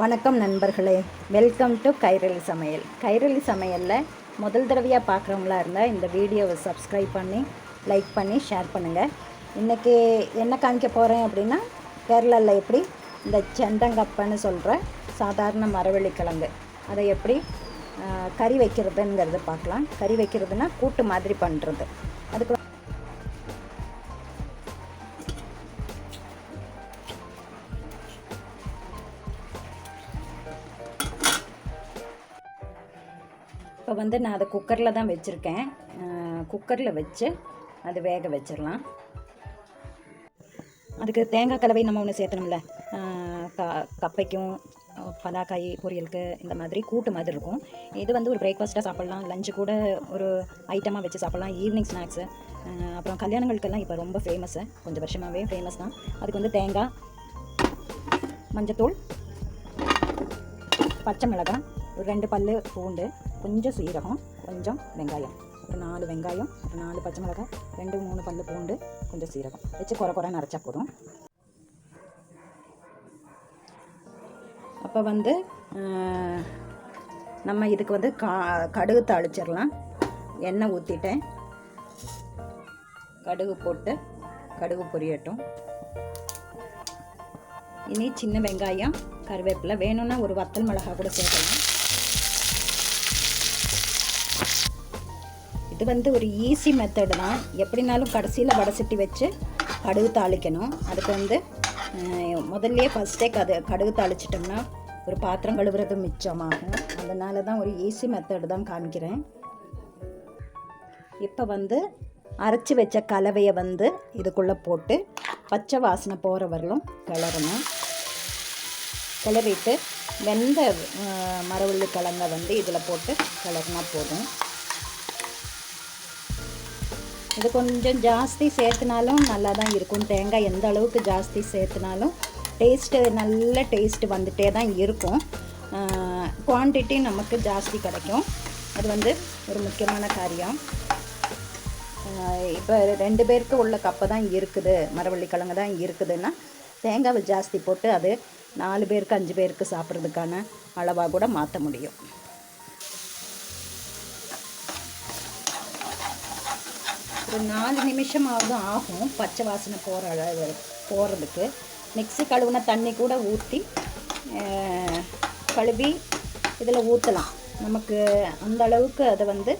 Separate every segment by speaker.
Speaker 1: வணக்கம் நண்பர்களே. Welcome to Kairali சமையல் கைரளி சமையலில் முதல் தடவையாக பார்க்குறவங்களா இருந்தால் இந்த வீடியோவை சப்ஸ்கிரைப் பண்ணி லைக் பண்ணி ஷேர் பண்ணுங்கள் இன்றைக்கி என்ன காமிக்க போகிறேன் அப்படின்னா கேரளாவில் எப்படி இந்த செண்டங்கப்பன்னு சொல்கிற சாதாரண மரவள்ளிக்கிழங்கு அதை எப்படி கறி வைக்கிறதுங்கிறத பார்க்கலாம். கறி வைக்கிறதுனா கூட்டு மாதிரி பண்ணுறது அதுக்கு இப்போ வந்து நான் அதை குக்கரில் தான் வச்சுருக்கேன். குக்கரில் வச்சு அது வேக வச்சிடலாம். அதுக்கு தேங்காய் கலவை நம்ம ஒன்று சேர்த்தணும்ல. க கப்பைக்கும் பலாக்காய் பொரியலுக்கு இந்த மாதிரி கூட்டு மாதிரி இருக்கும். இது வந்து ஒரு பிரேக்ஃபாஸ்ட்டாக சாப்பிட்லாம். லஞ்சு கூட ஒரு ஐட்டமாக வச்சு சாப்பிட்லாம். ஈவினிங் ஸ்நாக்ஸு அப்புறம் கல்யாணங்களுக்கெல்லாம் இப்போ ரொம்ப ஃபேமஸ்ஸு கொஞ்சம் வருஷமாகவே ஃபேமஸ் தான். அதுக்கு வந்து தேங்காய் மஞ்சத்தூள் பச்சை மிளகாய் ஒரு ரெண்டு பல் பூண்டு கொஞ்சம் சீரகம் கொஞ்சம் வெங்காயம். ஒரு நாலு வெங்காயம் ஒரு நாலு பச்சை மிளகாய் ரெண்டு மூணு பல்லு பூண்டு கொஞ்சம் சீரகம். வச்சு குறை குறை அரைச்சா போதும். அப்போ வந்து நம்ம இதுக்கு வந்து கா கடுகு தாளிச்சிடலாம். எண்ணெய் ஊற்றிட்டேன் கடுகு போட்டு கடுகு பொரியட்டும். இனி சின்ன வெங்காயம் கருவேப்பிலை. வேணும்னா ஒரு வத்தல் மிளகா கூட சேர்க்கலாம். இது வந்து ஒரு ஈஸி மெத்தடு தான். எப்படினாலும் கடைசியில் வடசட்டி வச்சு கடுகு தாளிக்கணும். அதுக்கு வந்து முதல்லையே ஃபஸ்ட்டே கது கடுகு தாளிச்சிட்டோம்னா ஒரு பாத்திரம் கழுவுறது மிச்சமாகும். அதனால தான் ஒரு ஈஸி மெத்தடு தான் காமிக்கிறேன். இப்போ வந்து அரைச்சி வச்ச கலவையை வந்து இதுக்குள்ளே போட்டு பச்சை வாசனை போகிற வரலும் கிளறணும். கிளறிட்டு வெந்த மரவள்ளி கிழங்க வந்து இதில் போட்டு கிளறினா போதும். இது கொஞ்சம் ஜாஸ்தி சேர்த்துனாலும் நல்லா தான் இருக்கும். தேங்காய் எந்த அளவுக்கு ஜாஸ்தி சேர்த்துனாலும் டேஸ்ட்டு நல்ல டேஸ்ட் வந்துட்டே தான் இருக்கும். குவான்டிட்டி நமக்கு ஜாஸ்தி கிடைக்கும். அது வந்து ஒரு முக்கியமான காரியம். இப்போ ரெண்டு பேருக்கு உள்ள கப்பை தான் இருக்குது. மரவள்ளி கிழங்கு தான் இருக்குதுன்னா தேங்காவை ஜாஸ்தி போட்டு அது நாலு பேருக்கு அஞ்சு பேருக்கு சாப்பிட்றதுக்கான அளவாக கூட மாற்ற முடியும். ஒரு நாலு நிமிஷமாவது ஆகும் பச்சை வாசனை போகிற அளவு போகிறதுக்கு மிக்ஸி கழுவுன தண்ணி கூட ஊற்றி கழுவி இதில் ஊற்றலாம் நமக்கு அந்த அளவுக்கு அதை வந்து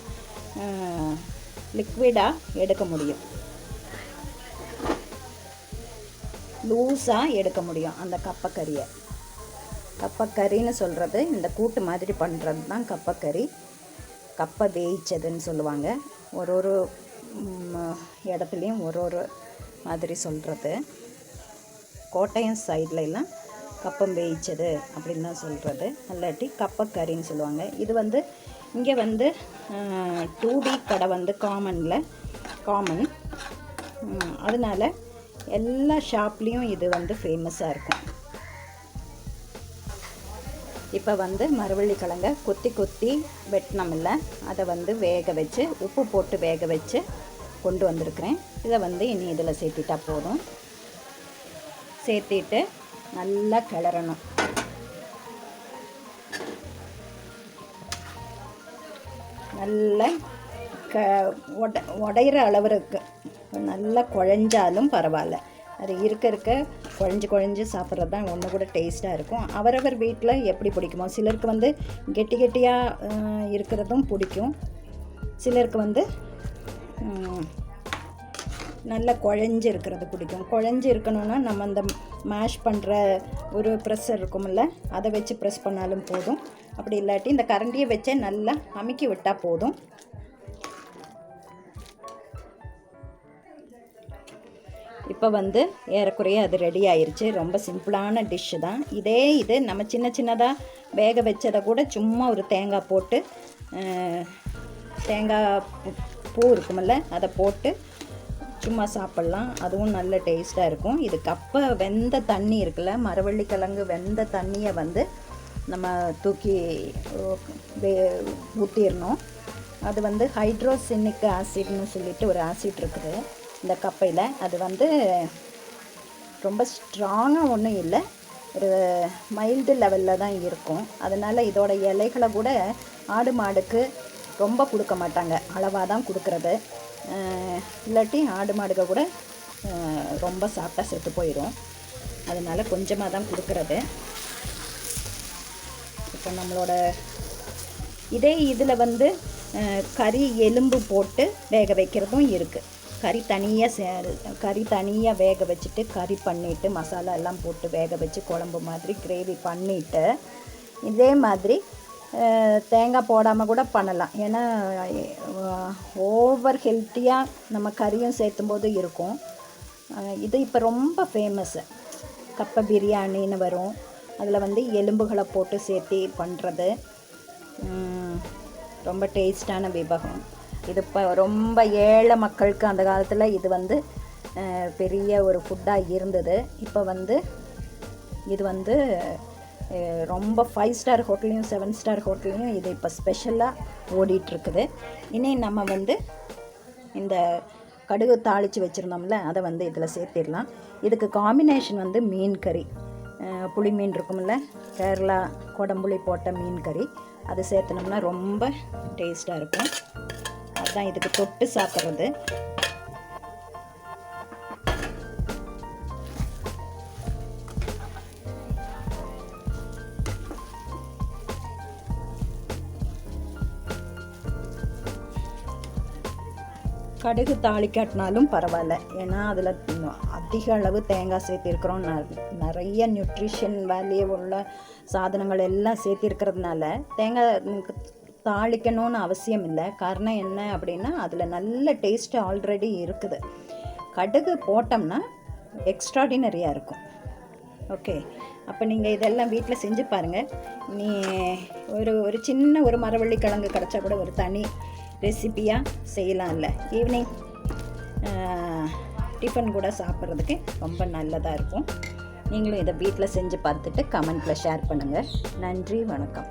Speaker 1: லிக்விடாக எடுக்க முடியும். லூஸாக எடுக்க முடியும் அந்த கப்பக்கறியை. கப்பக்கறின்னு சொல்கிறது இந்த கூட்டு மாதிரி பண்ணுறது தான் கப்பக்கறி. கப்பை வேயிச்சதுன்னு சொல்லுவாங்க. ஒரு ஒரு இடத்துலையும் ஒரு ஒரு மாதிரி சொல்கிறது கோட்டயம் சைடில் எல்லாம் கப்பம் வேயிச்சது அப்படின்னு தான் சொல்கிறது இல்லாட்டி கப்பக்கறின்னு சொல்லுவாங்க. இது வந்து இங்கே வந்து டூ டி கடை வந்து காமனில் காமன் அதனால் எல்லா ஷாப்லேயும் இது வந்து ஃபேமஸாக இருக்கும். இப்போ வந்து மரவள்ளி கிழங்க கொத்தி கொத்தி வெட்டினமில்ல. அதை வந்து வேக வச்சு உப்பு போட்டு வேக வச்சு கொண்டு வந்திருக்கிறேன். இதை வந்து இனி இதில் சேர்த்திட்டா போதும். சேர்த்திட்டு நல்லா கிளறணும். நல்லா க உட உடையிற அளவு நல்லா குழஞ்சாலும் பரவாயில்ல. அது இருக்க இருக்க குழஞ்சி குழஞ்சி சாப்பிட்றது தான் ஒன்று கூட டேஸ்ட்டாக இருக்கும். அவரவர் வீட்டில் எப்படி பிடிக்குமோ? சிலருக்கு வந்து கெட்டி கெட்டியாக இருக்கிறதும் பிடிக்கும். சிலருக்கு வந்து நல்லா குழஞ்சி இருக்கிறது பிடிக்கும். குழஞ்சி இருக்கணும்னா நம்ம அந்த மேஷ் பண்ணுற ஒரு ப்ரெஸ்ஸர் இருக்கும்ல அதை வச்சு ப்ரெஸ் பண்ணாலும் போதும். அப்படி இல்லாட்டி இந்த கரண்டியை வச்சே நல்லா அமுக்கி விட்டால் போதும். இப்போ வந்து ஏறக்குறைய அது ரெடி ஆயிடுச்சு ரொம்ப சிம்பிளான டிஷ்ஷு தான். இதே இது நம்ம சின்ன சின்னதாக வேக வச்சதை கூட சும்மா ஒரு தேங்காய் போட்டு தேங்காய் பூ- இருக்குமில்ல அதை போட்டு சும்மா சாப்பிட்லாம். அதுவும் நல்ல டேஸ்ட்டாக இருக்கும். இது கப்பை வெந்த தண்ணி இருக்குல்ல மரவள்ளி கிழங்கு வெந்த தண்ணியை வந்து நம்ம தூக்கி வே- ஊற்றிடணும் அது வந்து ஹைட்ரோசினிக் ஆசிட்னு சொல்லிட்டு ஒரு ஆசிட் இருக்குது. இந்த கப்பையில். அது வந்து ரொம்ப ஸ்ட்ராங்காக ஒன்றும் இல்லை. ஒரு மைல்டு லெவலில் தான் இருக்கும். அதனால் இதோட இலைகளை கூட ஆடு மாடுக்கு ரொம்ப கொடுக்க மாட்டாங்க. அளவாக தான் கொடுக்குறது. இல்லாட்டி ஆடு மாடுக கூட ரொம்ப சாப்பிட்டா செத்து போயிடும் அதனால் கொஞ்சமாக தான் கொடுக்குறது. இப்போ நம்மளோட இதே இதில் வந்து கறி எலும்பு போட்டு வேக வைக்கிறதும் இருக்குது கறி தனியாக சே கறி தனியாக வேக வச்சுட்டு கறி பண்ணிவிட்டு மசாலா எல்லாம் போட்டு வேக வச்சு குழம்பு மாதிரி கிரேவி பண்ணிவிட்டு இதே மாதிரி தேங்காய் போடாமல் கூட பண்ணலாம். ஏன்னா ஓவர் ஹெல்த்தியாக நம்ம கறியும் சேர்த்தும் போது இருக்கும் இது இப்போ ரொம்ப ஃபேமஸ்ஸு கப்பை பிரியாணின்னு வரும். அதில் வந்து எலும்புகளை போட்டு சேர்த்து பண்ணுறது ரொம்ப டேஸ்டான விபகம். இது இப்போ ரொம்ப ஏழை மக்களுக்கு அந்த காலத்தில் இது வந்து பெரிய ஒரு ஃபுட்டாக இருந்தது. இப்போ வந்து இது வந்து ரொம்ப ஃபைவ் ஸ்டார் ஹோட்டல்லையும் செவன் ஸ்டார் ஹோட்டல்லையும் இது இப்போ ஸ்பெஷலாக ஓடிட்டுருக்குது. இனி நம்ம வந்து இந்த கடுகு தாளித்து வச்சுருந்தோம்ல அதை வந்து இதில் சேர்த்திடலாம். இதுக்கு காம்பினேஷன் வந்து மீன் கறி. புளி மீன் இருக்கும்ல கேரளா குடம்புளி போட்ட மீன் கறி. அது சேர்த்துனோம்னா ரொம்ப டேஸ்ட்டாக இருக்கும். தான் இதுக்கு தொட்டு சாப்பிட்றது. கடுகு தாளிக்காட்டினாலும் பரவாயில்ல. ஏன்னா அதில் அதிக அளவு தேங்காய் சேர்த்திருக்கிறோம். நிறைய நியூட்ரிஷன் வேல்யூ உள்ள சாதனங்கள் எல்லாம் சேர்த்திருக்கிறதுனால தேங்காய் தாளிக்கணும்னு அவசியம் இல்லை. காரணம் என்ன அப்படின்னா அதில் நல்ல டேஸ்ட்டு ஆல்ரெடி இருக்குது. கடுகு போட்டோம்னா எக்ஸ்ட்ராடினரியாக இருக்கும். ஓகே அப்போ நீங்கள் இதெல்லாம் வீட்டில் செஞ்சு பாருங்கள் நீ ஒரு ஒரு சின்ன ஒரு மரவள்ளி கிழங்கு கிடச்சா கூட ஒரு தனி ரெசிபியாக செய்யலாம்ல. ஈவினிங் டிஃபன் கூட சாப்பிட்றதுக்கு ரொம்ப நல்லதாக இருக்கும். நீங்களும் இதை வீட்டில் செஞ்சு பார்த்துட்டு கமெண்ட்டில் ஷேர் பண்ணுங்கள் நன்றி வணக்கம்.